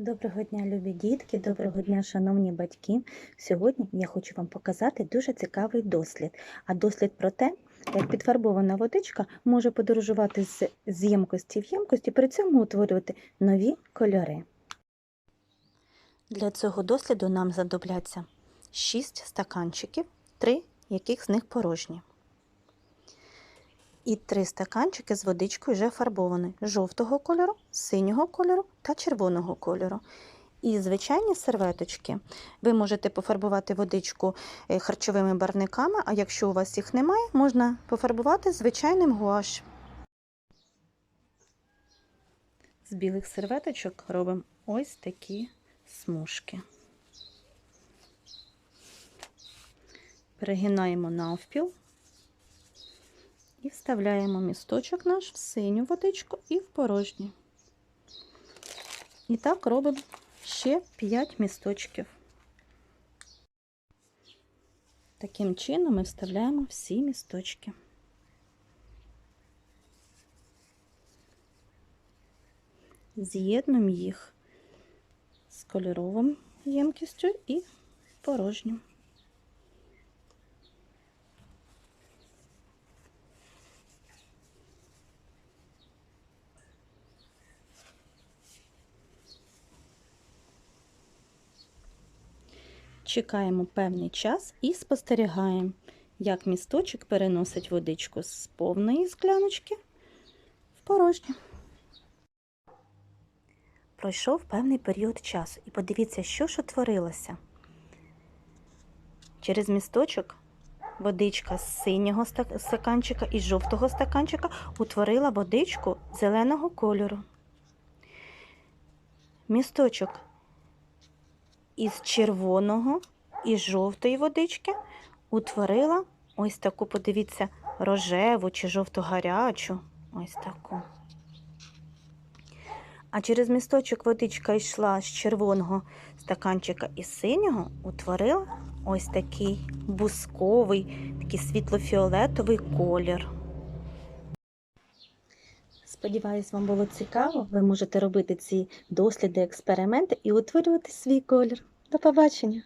Доброго дня, любі дітки, доброго дня, шановні батьки. Сьогодні я хочу вам показати дуже цікавий дослід. А дослід про те, як підфарбована водичка може подорожувати з ємкості в ємкості, при цьому утворювати нові кольори. Для цього досліду нам знадобляться 6 стаканчиків, 3 яких з них порожні. І три стаканчики з водичкою вже фарбовані жовтого кольору, синього кольору та червоного кольору. І звичайні серветочки. Ви можете пофарбувати водичку е, харчовими барвниками, а якщо у вас їх немає, можна пофарбувати звичайним гуаш. З білих серветочок робимо ось такі смужки. Перегинаємо навпіл. І вставляємо місточок наш в синю водичку і в порожню. І так робимо ще 5 місточків. Таким чином ми вставляємо всі місточки. З'єднуємо їх з кольоровим ємкістю і порожнім. Чекаємо певний час і спостерігаємо, як місточок переносить водичку з повної скляночки в порожню. Пройшов певний період часу, і подивіться, що ж утворилося. Через місточок водичка з синього стаканчика і жовтого стаканчика утворила водичку зеленого кольору. Місточок із червоного і жовтої водички утворила ось таку, подивіться, рожеву чи жовто-гарячу. Ось таку. А через місточок водичка йшла з червоного стаканчика і синього, утворила ось такий бусковий, такий світло-фіолетовий колір. Сподіваюсь, вам було цікаво. Ви можете робити ці досліди, експерименти і утворювати свій колір. До побачення!